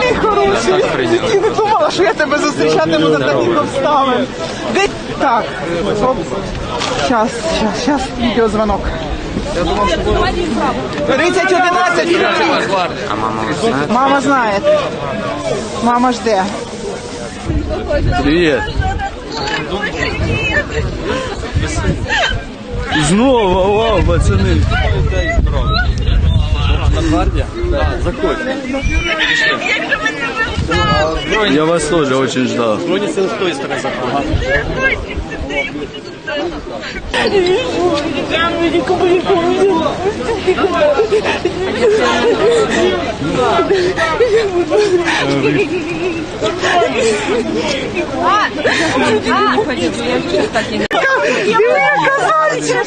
Ти хороший. Ти не думала, що я тебе зустрічатиму за таких обставин. Де так? Щас, щас, щас, відеозвонок. 3011. А мама знає? Мама жде. Привет. Знову, вау, пацани. Заходь. Я вас тоже очень ждал. Броня сын той стороны я. teacher